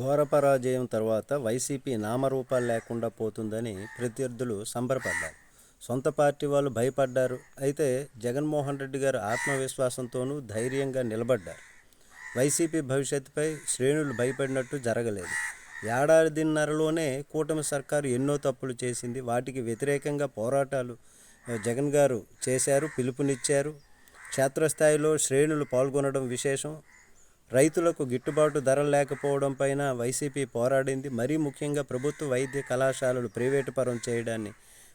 ఘోర పరాజయం తర్వాత వైసీపీ నామరూపాలు లేకుండా పోతుందని ప్రత్యర్థులు సంబరపడ్డారు. సొంత పార్టీ వాళ్ళు భయపడ్డారు. అయితే జగన్మోహన్ రెడ్డి గారు ఆత్మవిశ్వాసంతోనూ ధైర్యంగా నిలబడ్డారు. వైసీపీ భవిష్యత్తుపై శ్రేణులు భయపడినట్టు జరగలేదు. ఏడాదిన్నరలోనే కూటమి సర్కారు ఎన్నో తప్పులు చేసింది. వాటికి వ్యతిరేకంగా పోరాటాలు జగన్ గారు చేశారు పిలుపునిచ్చారు. క్షేత్రస్థాయిలో శ్రేణులు పాల్గొనడం విశేషం. రైతులకు గిట్టుబాటు ధరలు లేకపోవడం పైన వైసీపీ పోరాడింది. మరీ ముఖ్యంగా ప్రభుత్వ వైద్య కళాశాలలు ప్రైవేటు పరం చేయడాన్ని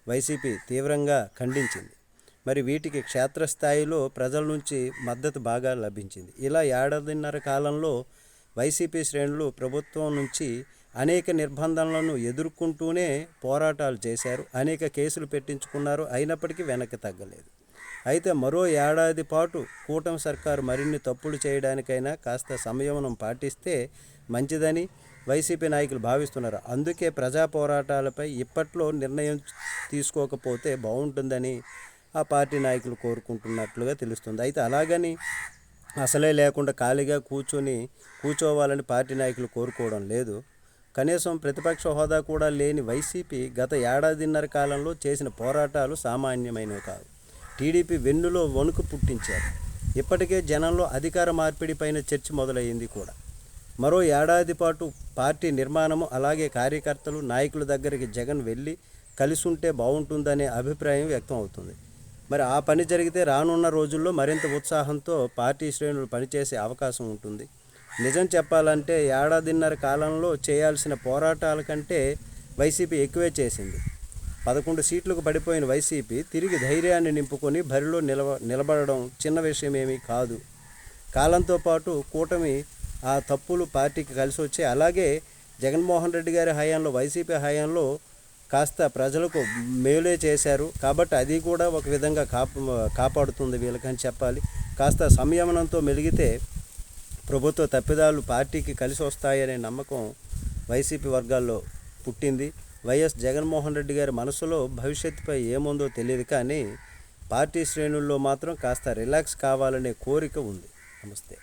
వైసీపీ తీవ్రంగా ఖండించింది. మరి వీటికి క్షేత్రస్థాయిలో ప్రజల నుంచి మద్దతు బాగా లభించింది. ఇలా ఏడాదిన్నర కాలంలో వైసీపీ శ్రేణులు ప్రభుత్వం నుంచి అనేక నిర్బంధనలను ఎదుర్కొంటూనే పోరాటాలు చేశారు. అనేక కేసులు పెట్టించుకున్నారు. అయినప్పటికీ వెనక్కి తగ్గలేదు. అయితే మరో ఏడాది పాటు కూటమి సర్కారు మరిన్ని తప్పులు చేయడానికైనా కాస్త సంయమనం పాటిస్తే మంచిదని వైసీపీ నాయకులు భావిస్తున్నారు. అందుకే ప్రజా పోరాటాలపై ఇప్పట్లో నిర్ణయం తీసుకోకపోతే బాగుంటుందని ఆ పార్టీ నాయకులు కోరుకుంటున్నట్లుగా తెలుస్తుంది. అయితే అలాగని అసలే లేకుండా ఖాళీగా కూర్చొని కూర్చోవాలని పార్టీ నాయకులు కోరుకోవడం లేదు. కనీసం ప్రతిపక్ష హోదా కూడా లేని వైసీపీ గత ఏడాదిన్నర కాలంలో చేసిన పోరాటాలు సామాన్యమైనవి కాదు టీడీపీ వెన్నులో వణుకు పుట్టించారు. ఇప్పటికే జనంలో అధికార మార్పిడిపైన చర్చ మొదలయ్యింది కూడా. మరో ఏడాది పాటు పార్టీ నిర్మాణము అలాగే కార్యకర్తలు నాయకుల దగ్గరికి జగన్ వెళ్ళి కలిసి ఉంటే బాగుంటుందనే అభిప్రాయం వ్యక్తం అవుతుంది. మరి ఆ పని జరిగితే రానున్న రోజుల్లో మరింత ఉత్సాహంతో పార్టీ శ్రేణులు పనిచేసే అవకాశం ఉంటుంది. నిజం చెప్పాలంటే ఏడాదిన్నర కాలంలో చేయాల్సిన పోరాటాల కంటే వైసీపీ ఎక్కువే చేసింది. పదకొండు సీట్లకు పడిపోయిన వైసీపీ తిరిగి ధైర్యాన్ని నింపుకొని బరిలో నిలవ నిలబడడం చిన్న విషయమేమీ కాదు. కాలంతో పాటు కూటమి ఆ తప్పులు పార్టీకి కలిసి వచ్చి అలాగే జగన్మోహన్ రెడ్డి గారి హయాంలో వైసీపీ హయాంలో కాస్త ప్రజలకు మేలే చేశారు. కాబట్టి అది కూడా ఒక విధంగా కాప కాపాడుతుంది వీళ్ళకని చెప్పాలి. కాస్త సంయమనంతో మెలిగితే ప్రభుత్వ తప్పిదాలు పార్టీకి కలిసి వస్తాయనే నమ్మకం వైసీపీ వర్గాల్లో పుట్టింది. వైఎస్ జగన్మోహన్ రెడ్డి గారి మనసులో భవిష్యత్తుపై ఏముందో తెలియదు కానీ పార్టీ శ్రేణుల్లో మాత్రం కాస్త రిలాక్స్ కావాలనే కోరిక ఉంది. నమస్తే.